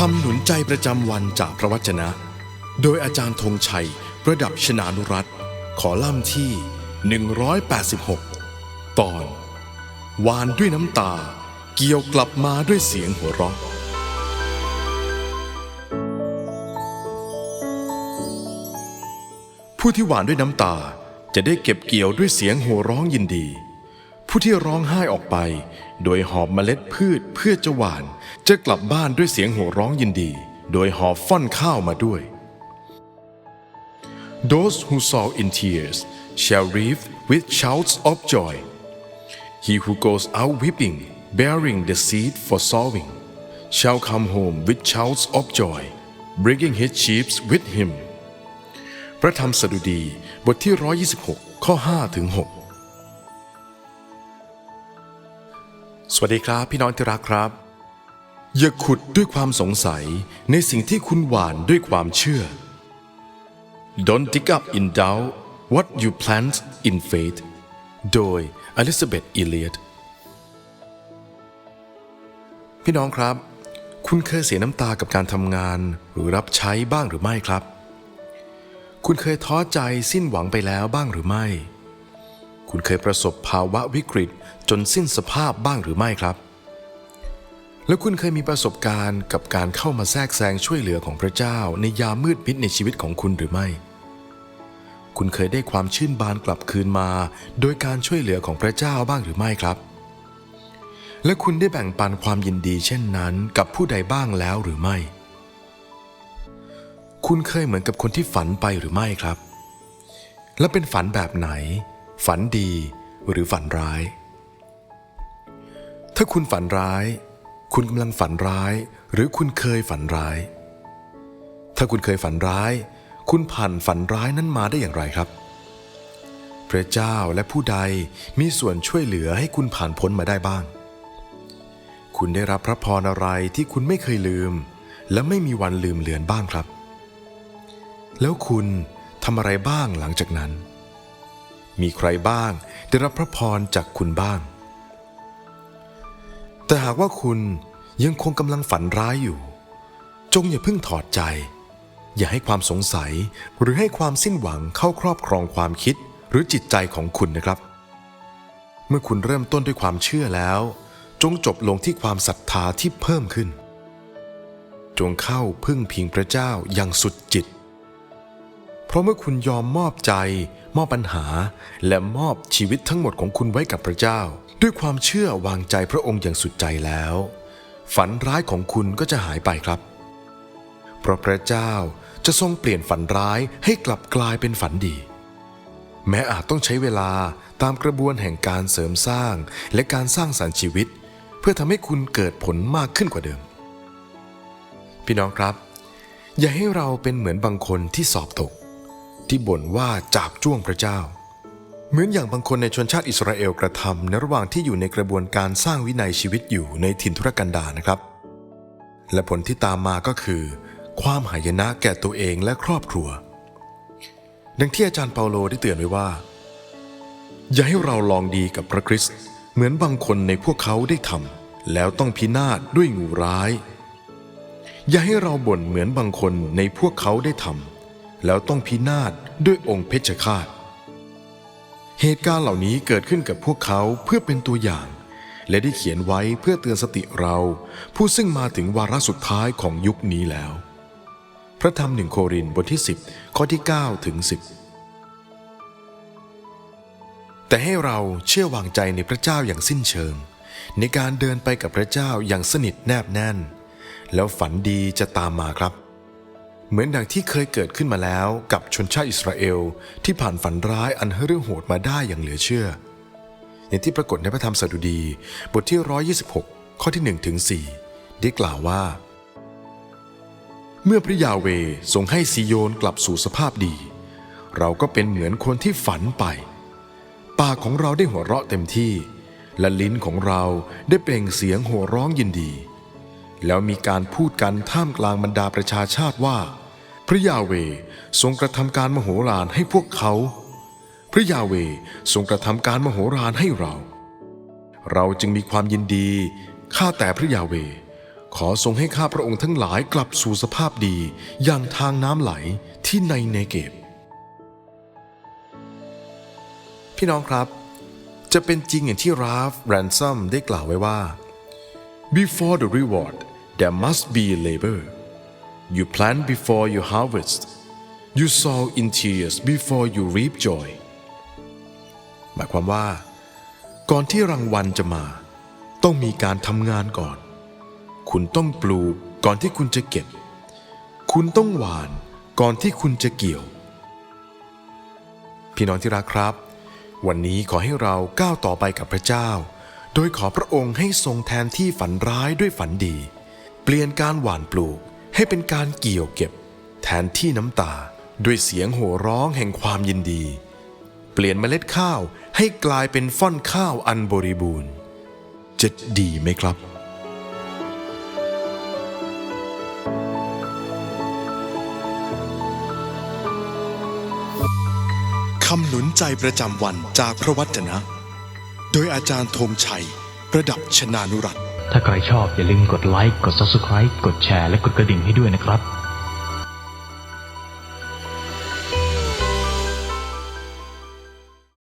คำหนุนใจประจำวันจากพระวจนะ โดยอาจารย์ธงชัย ประดับชนานุรัตขอล่ำที่ 186 ตอน วานด้วยน้ำตา เกี่ยวกลับมาด้วยเสียงหัวเราะผู้ที่หวานด้วยน้ำตาจะได้เก็บเกี่ยวด้วยเสียงโห่ร้องยินดี ผู้ที่ร้องไห้ออกไป โดยหอบเมล็ดพืชเพื่อจะหวาน จะกลับบ้านด้วยเสียงโห่ร้องยินดี โดยหอบฟ่อนข้าวมาด้วย Those who sow in tears shall reap with shouts of joy. He who goes out weeping, bearing the seed for sowing, shall come home with shouts of joy, bringing his sheep with him. พระธรรมสดุดีบทที่ 126 ข้อ 5 ถึง 6 สวัสดีครับ พี่น้องที่รักครับ อย่าขุดด้วยความสงสัยในสิ่งที่คุณหวานด้วยความเชื่อ Don't dig up in doubt what you plant in faith โดยอลิซาเบธอิเลียตพี่น้องครับ คุณเคยเสียน้ำตากับการทำงานหรือรับใช้บ้างหรือไม่ครับ คุณเคยท้อใจสิ้นหวังไปแล้วบ้างหรือไม่ คุณเคยประสบภาวะวิกฤตจนสิ้นสภาพบ้างหรือไม่ครับ แล้วคุณเคยมีประสบการณ์กับการเข้ามาแทรกแซงช่วยเหลือของพระเจ้าในยามมืดมิดในชีวิตของคุณหรือไม่ คุณเคยได้ความชื่นบานกลับคืนมา โดยการช่วยเหลือของพระเจ้าบ้างหรือไม่ครับ และคุณได้แบ่งปันความยินดีเช่นนั้นกับผู้ใดบ้างแล้วหรือไม่ คุณเคยเหมือนกับคนที่ฝันไปหรือไม่ครับ และเป็นฝันแบบไหน ฝันดีหรือฝันร้าย ถ้าคุณฝันร้าย คุณกำลังฝันร้าย หรือคุณเคยฝันร้าย ถ้าคุณเคยฝันร้าย คุณผ่านฝันร้ายนั้นมาได้อย่างไรครับ พระเจ้าและผู้ใดมีส่วนช่วยเหลือให้คุณผ่านพ้นมาได้บ้าง คุณได้รับพระพรอะไรที่คุณไม่เคยลืม และไม่มีวันลืมเลือนบ้างครับ แล้วคุณทำอะไรบ้างหลังจากนั้น มีใครบ้างได้รับพระพรจากคุณบ้าง แต่หากว่าคุณยังคงกำลังฝันร้ายอยู่ จงอย่าเพิ่งถอดใจ อย่าให้ความสงสัยหรือให้ความสิ้นหวังเข้าครอบครองความคิดหรือจิตใจของคุณนะครับ เมื่อคุณเริ่มต้นด้วยความเชื่อแล้ว จงจบลงที่ความศรัทธาที่เพิ่มขึ้น จงเข้าพึ่งพิงพระเจ้าอย่างสุดจิต เพราะเมื่อคุณยอมมอบใจ มอบปัญหา และมอบชีวิตทั้งหมดของคุณไว้กับพระเจ้า ด้วยความเชื่อวางใจพระองค์อย่างสุดใจแล้ว ฝันร้ายของคุณก็จะหายไปครับ เพราะพระเจ้าจะทรงเปลี่ยนฝันร้ายให้กลับกลายเป็นฝันดี แม้อาจต้องใช้เวลาตามกระบวนแห่งการเสริมสร้างและการสร้างสรรค์ชีวิต เพื่อทำให้คุณเกิดผลมากขึ้นกว่าเดิม พี่น้องครับ อย่าให้เราเป็นเหมือนบางคนที่สอบตก ที่บ่นว่าจากจ้วงพระเจ้า เหมือนอย่างบางคนในชนชาติอิสราเอลกระทำในระหว่างที่อยู่ในกระบวนการสร้างวินัยชีวิตอยู่ในถิ่นทุรกันดารนะครับ และผลที่ตามมาก็คือ ความหายนะแก่ตัวเองและครอบครัว ดังที่อาจารย์เปาโลได้เตือนไว้ว่า อย่าให้เราลองดีกับพระคริสต์เหมือนบางคนในพวกเขาได้ทำแล้วต้องพินาศด้วยงูร้าย อย่าให้เราบ่นเหมือนบางคนในพวกเขาได้ทำ แล้วต้องพินาศด้วยองค์เพชฌฆาต เหตุการณ์เหล่านี้เกิดขึ้นกับพวกเขาเพื่อเป็นตัวอย่าง และได้เขียนไว้เพื่อเตือนสติเรา ผู้ซึ่งมาถึงวาระสุดท้ายของยุคนี้แล้ว พระธรรมหนึ่งโครินบทที่ 10 ข้อที่ 9 ถึง 10 แต่ให้เราเชื่อวางใจในพระเจ้าอย่างสิ้นเชิง ในการเดินไปกับพระเจ้าอย่างสนิทแนบแน่น แล้วฝันดีจะตามมาครับ เหมือนดังที่เคยเกิดขึ้นมาแล้วกับชนชาติอิสราเอลที่ผ่านฝันร้ายอันเรื่องโหดมาได้อย่างเหลือเชื่อ อย่างที่ปรากฏในพระธรรมสดุดีบทที่ 126 ข้อที่1ถึง4ได้กล่าวว่า เมื่อพระยาเวทรงให้ซีโยนกลับสู่สภาพดี เราก็เป็นเหมือนคนที่ฝันไป ปากของเราได้หัวเราะเต็มที่ และลิ้นของเราได้เปล่งเสียงโห่ร้องยินดี แล้วมีการพูดกันท่ามกลางบรรดาประชาชาติว่า พระยาเวทรงกระทำการมโหฬารให้พวกเขา พระยาเวทรงกระทำการมโหฬารให้เรา เราจึงมีความยินดีข้าแต่พระยาเวขขอทรงให้ข้าพระองค์ทั้งหลายกลับสู่สภาพดีอย่างทางน้ำไหลที่ในเนเกบพี่น้องครับ จะเป็นจริงอย่างที่ราฟแรนซัมได้กล่าวไว้ว่า before the reward there must be labor you plant before you harvest you sow in tears before you reap joy หมายความว่า ก่อนที่รางวัลจะมา ต้องมีการทำงานก่อน คุณต้องปลูกก่อนที่คุณจะเก็บ คุณต้องหวานก่อนที่คุณจะเกี่ยว พี่น้องที่รักครับ วันนี้ขอให้เราก้าวต่อไปกับพระเจ้า โดยขอพระองค์ให้ทรงแทนที่ฝันร้ายด้วยฝันดี เปลี่ยนการหว่านปลูกให้เป็นการเกี่ยวเก็บ แทนที่น้ำตาด้วยเสียงโห่ร้องแห่งความยินดี เปลี่ยนเมล็ดข้าวให้กลายเป็นฟ่อนข้าวอันบริบูรณ์จะดีไหมครับคำหนุนใจประจำวันจากพระวจนะ โดยอาจารย์ธงชัย ประดับชนานุรัตน์ถ้าใครชอบอย่าลืมกดไลค์ กด Subscribe กดแชร์และกดกระดิ่งให้ด้วยนะครับ